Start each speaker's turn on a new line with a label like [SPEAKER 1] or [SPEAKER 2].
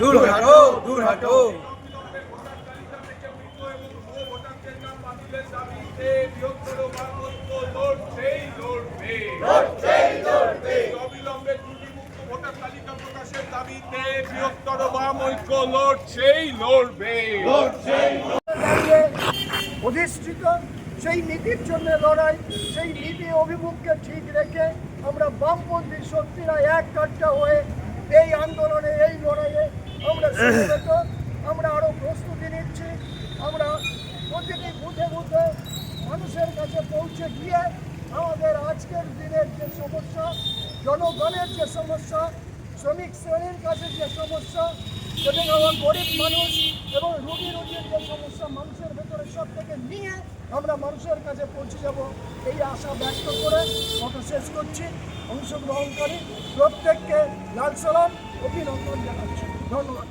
[SPEAKER 1] দূর দূর
[SPEAKER 2] অধিষ্ঠিত সেই নীতির জন্য লড়াই, সেই নীতি অভিমুখকে ঠিক রেখে আমরা বামপন্থী শক্তিরা এক কাট্টা হয়ে এই আন্দোলনে এই লড়াইয়ে আমরা আরও প্রস্তুতি নিচ্ছি। আমরা প্রতিটি বুথে বুথে মানুষের কাছে পৌঁছে গিয়ে আমাদের আজকের দিনের যে সমস্যা, জনগণের যে সমস্যা, শ্রমিক শ্রেণির কাছে যে সমস্যা এবং আমার গরিব মানুষ এবং রুগী রুগীর যে সমস্যা মানুষের ভেতরে সব থেকে নিয়ে আমরা মানুষের কাছে পৌঁছে যাব এই আশা ব্যক্ত করে কথা শেষ করছি। অংশগ্রহণকারী প্রত্যেককে লাল সালাম, অভিনন্দন জানাচ্ছি। ধন্যবাদ।